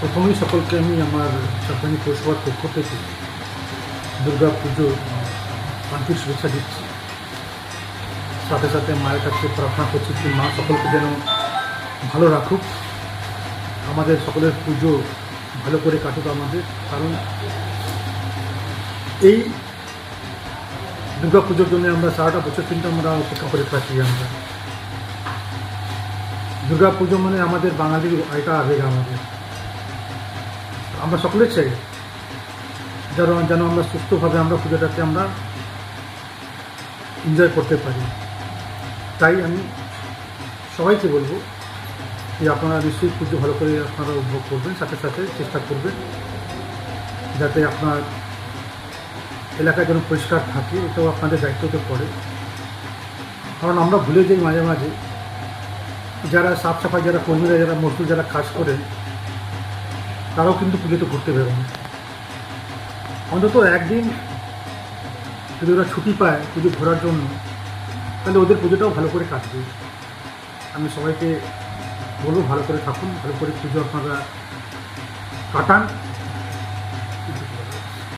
প্রথমেই সকলকে আমি আমার সরকারি পৌরসভার পক্ষ থেকে দুর্গা পুজো আন্তরিক দিচ্ছি। সাথে সাথে মায়ের কাছে প্রার্থনা করছি কি মা সকলকে যেন ভালো রাখুক। আমাদের সকলের পুজো ভালো করে কাটুক আমাদের, কারণ এই দুর্গা পুজোর জন্য আমরা সারাটা বছর কিন্তু আমরা অপেক্ষা করে থাকি আমরা। দুর্গা পুজো মানে আমাদের বাঙালির এটা আবেগ আমাদের। আমরা সকলে চাই যেন যেন আমরা সুস্থভাবে আমরা পুজোটাকে আমরা এনজয় করতে পারি। তাই আমি সবাইকে বলব যে আপনারা নিশ্চয়ই পুজো ভালো করে আপনারা উপভোগ করবেন, সাথে সাথে চেষ্টা করবেন যাতে আপনার এলাকা যেন পরিষ্কার থাকে, এটাও আপনাদের দায়িত্বতে পড়ে। কারণ আমরা ভুলে যাই মাঝে মাঝে, যারা সাফ সাফাই, যারা কর্মীরা, যারা মজদুর, যারা কাজ করেন তারাও কিন্তু পুজোতে ঘুরতে বেরোন অন্তত একদিন যদি ওরা ছুটি পায় পুজো ঘোরার জন্য, তাহলে ওদের পুজোটাও ভালো করে কাটবে। আমি সবাইকে বলব ভালো করে থাকুন, ভালো করে পুজো আপনারা কাটান।